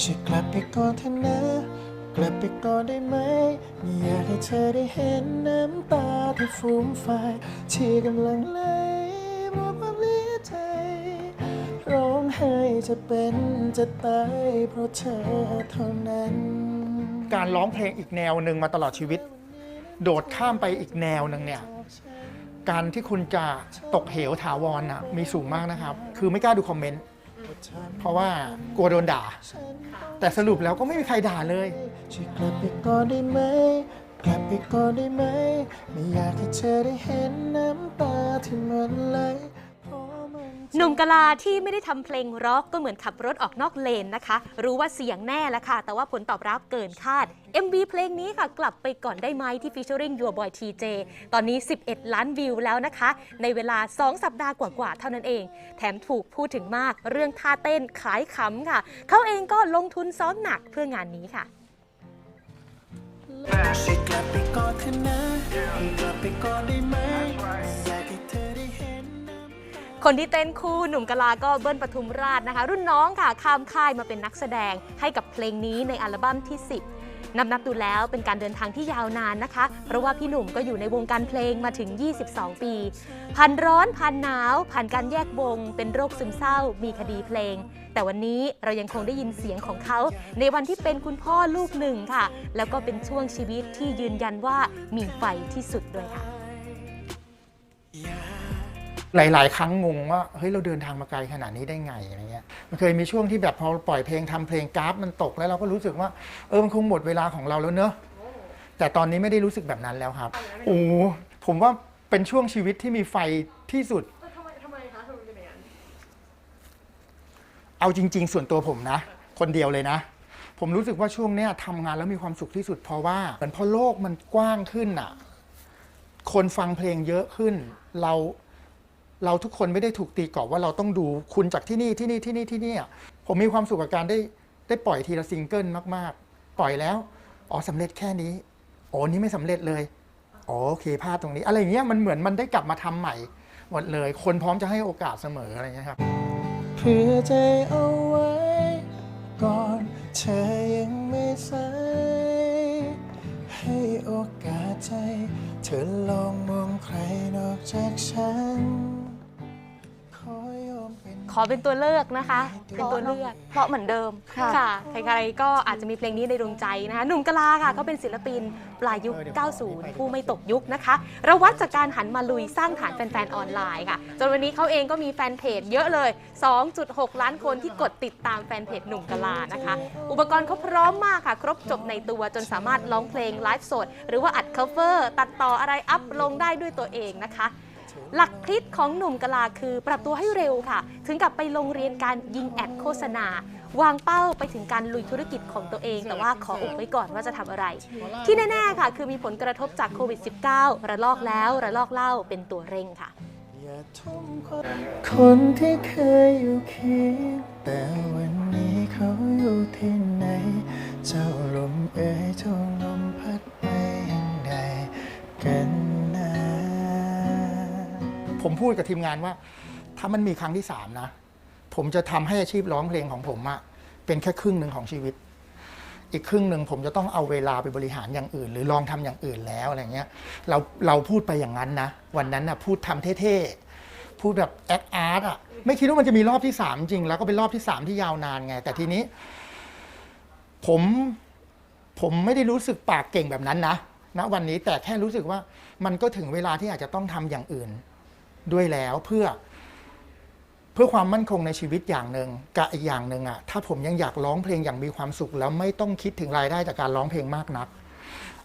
ช่วยกลับไปก่อนเถอะนะ กลับไปก่อนได้ไหมไม่อยากให้เธอได้เห็นน้ำตาที่ฟูมฟายที่กำลังไหลเพราะความเลือใจ ร้องไห้จะเป็นจะตายเพราะเธอเท่านั้น การร้องเพลงอีกแนวหนึ่งมาตลอดชีวิต โดดข้ามไปอีกแนวหนึ่งเนี่ยการที่คุณจะตกเหวถาวรน่ะมีสูงมากนะครับ คือไม่กล้าดูคอมเมนต์ เพราะว่ากลัวโดนด่า แต่สรุปแล้วก็ไม่มีใครด่าเลย ช่วยกลับไปก่อนได้ไหม กลับไปก่อนได้ไหม ไม่อยากให้เธอได้เห็นน้ำตาที่มันไหล หนุ่มกะลาที่ไม่ได้ทำเพลงร็อกก็เหมือนขับรถออกนอกเลนนะคะ รู้ว่าเสียงแน่แล้วค่ะ แต่ว่าผลตอบรับเกินคาด MV เพลงนี้ค่ะ กลับไปก่อนได้ไหมที่ featuring Your Boy TJ ตอนนี้ 11 ล้านวิวแล้วนะคะ ในเวลา 2 สัปดาห์กว่าๆเท่านั้นเอง แถมถูกพูดถึงมากเรื่องท่าเต้นขายขำค่ะ เขาเองก็ลงทุนซ้อมหนักเพื่องานนี้ค่ะกลับไปก่อนเถอะนะกลับไปก่อนได้ไหม คนที่เต้นคู่หนุ่มกะลาก็เบิ้ลปทุมราชนะคะ รุ่นน้องค่ะข้ามค่ายมาเป็นนักแสดงให้กับเพลงนี้ในอัลบั้มที่ 10 นับนับดูแล้วเป็นการเดินทางที่ยาวนานนะคะ เพราะว่าพี่หนุ่มก็อยู่ในวงการเพลงมาถึง 22 ปี ผ่านร้อนผ่านหนาว ผ่านการแยกวง เป็นโรคซึมเศร้า มีคดีเพลง แต่วันนี้เรายังคงได้ยินเสียงของเขา ในวันที่เป็นคุณพ่อลูกหนึ่งค่ะ แล้วก็เป็นช่วงชีวิตที่ยืนยันว่ามีไฟที่สุดด้วยค่ะ หลาย ๆ ครั้งงงว่าเฮ้ยเราเดินทางมาไกลขนาดนี้ได้ไงอะไรเงี้ยมันเคยมีช่วงที่แบบพอปล่อยเพลงทำเพลงกราฟมันตกแล้วเราก็รู้สึกว่าเออมันคงหมดเวลาของเราแล้วเนอะแต่ตอนนี้ไม่ได้รู้สึกแบบนั้นแล้วครับโอ้ผมว่าเป็นช่วงชีวิตที่มีไฟที่สุดเอาจริง ๆ ส่วนตัวผมนะ คนเดียวเลยนะ ผมรู้สึกว่าช่วงเนี้ยทำงานแล้วมีความสุขที่สุดเพราะว่าเหมือนพอโลกมันกว้างขึ้นอะ คนฟังเพลงเยอะขึ้น เรา เราทุกคนไม่ได้ถูกตีกรอบว่าเราต้องดูคุณจากที่นี่ที่นี่ที่นี่ที่นี่อะผมมีความสุขกับการได้ได้ปล่อยทีละซิงเกิลมาก ๆ ปล่อยแล้วอ๋อสำเร็จแค่นี้โอ้นี่ไม่สำเร็จเลยอ๋อโอเคพลาดตรงนี้ อะไรเงี้ยมันเหมือนมันได้กลับมาทำใหม่หมดเลย คนพร้อมจะให้โอกาสเสมออะไรเงี้ยครับเพื่อใจเอาไว้ก่อนเธอยังไม่สายให้โอกาสใจ เธอลองมองใครนอกจากฉัน ขอเป็นตัวเลือกนะคะ เป็นตัวเลือกเพราะเหมือนเดิมค่ะค่ะใครๆก็อาจจะมีเพลงนี้ในดวงใจนะคะหนุ่มกะลาค่ะก็เป็นศิลปินปลายยุค 90 ผู้ไม่ตกยุคนะคะระวัดจากการหันมาลุยสร้างฐานแฟนๆออนไลน์ค่ะ จนวันนี้เขาเองก็มีแฟนเพจเยอะเลย 2.6 ล้านคนที่กดติดตามแฟนเพจหนุ่มกะลานะคะ อุปกรณ์เขาพร้อมมากค่ะ ครบจบในตัวจนสามารถร้องเพลงไลฟ์สด หรือว่าอัด cover ตัดต่ออะไรอัพลงได้ด้วยตัวเองนะคะ หลักคิดของหนุ่มกะลาคือปรับตัวให้เร็วค่ะ ถึงกับไปลงเรียนการยิงแอดโฆษณา วางเป้าไปถึงการลุยธุรกิจของตัวเอง แต่ว่าขออุบไว้ก่อนว่าจะทำอะไร ที่แน่ๆค่ะ คือมีผลกระทบจากโควิด -19 ระลอกแล้วระลอกเล่าเป็นตัวเร่งค่ะคนที่เคยอยู่เคียงแต่วันนี้เขาอยู่ที่ไหน เจ้าลมเอ่ยเจ้าลมพัด ผมพูดกับทีมงานว่า ถ้ามันมีครั้งที่สามนะ ผมจะทำให้อาชีพร้องเพลงของผมอะเป็นแค่ครึ่งหนึ่งของชีวิต อีกครึ่งหนึ่งผมจะต้องเอาเวลาไปบริหารอย่างอื่น หรือลองทำอย่างอื่นแล้วอะไรเงี้ยเราเราพูดไปอย่างนั้นนะ วันนั้นนะพูดทำเท่ๆ พูดแบบแอคอาร์ตอะไม่คิดว่ามันจะมีรอบที่สามจริง แล้วก็เป็นรอบที่สามที่ยาวนานไง แต่ทีนี้ ผมผมไม่ได้รู้สึกปากเก่งแบบนั้นนะณวันนี้แต่แค่รู้สึกว่ามันก็ถึงเวลาที่อาจจะต้องทำอย่างอื่น ด้วยแล้วเพื่อ เพื่อความมั่นคงในชีวิตอย่างหนึ่งกับอีกอย่างหนึ่งอะถ้าผมยังอยากร้องเพลงอย่างมีความสุข แล้วไม่ต้องคิดถึงรายได้จากการร้องเพลงมากนัก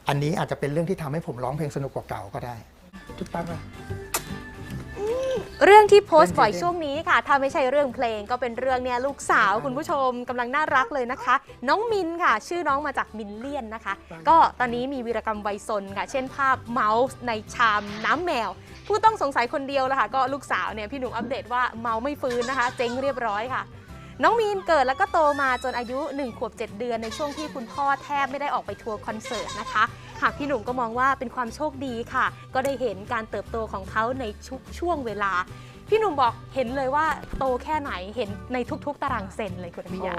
อันนี้อาจจะเป็นเรื่องที่ทำให้ผมร้องเพลงสนุกกว่าเก่าก็ได้ทุกตั้งอะ เรื่องที่โพสต์บ่อยช่วงนี้ค่ะ ถ้าไม่ใช่เรื่องเพลงก็เป็นเรื่องเนี่ยลูกสาวคุณผู้ชมกำลังน่ารักเลยนะคะ น้องมินค่ะ ชื่อน้องมาจากมินเลียนนะคะ ก็ตอนนี้มีวีรกรรมวัยซนค่ะ เช่นภาพเมาส์ในชามน้ำแมว ผู้ต้องสงสัยคนเดียวละค่ะ ก็ลูกสาวเนี่ยพี่หนุ่มอัปเดตว่าเมาไม่ฟื้นนะคะ เจ๊งเรียบร้อยค่ะ น้องมีนเกิดแล้วก็โตมาจนอายุ 1 ขวบ 7 เดือนในช่วงที่คุณพ่อแทบไม่ได้ออกไปทัวร์คอนเสิร์ตนะคะ หากพี่หนุ่มก็มองว่าเป็นความโชคดีค่ะ ก็ได้เห็นการเติบโตของเขาในชุกช่วงเวลา พี่หนุ่มบอกเห็นเลยว่าโตแค่ไหนเห็นในทุกๆ ตารางเซนเลยคุณอภิยา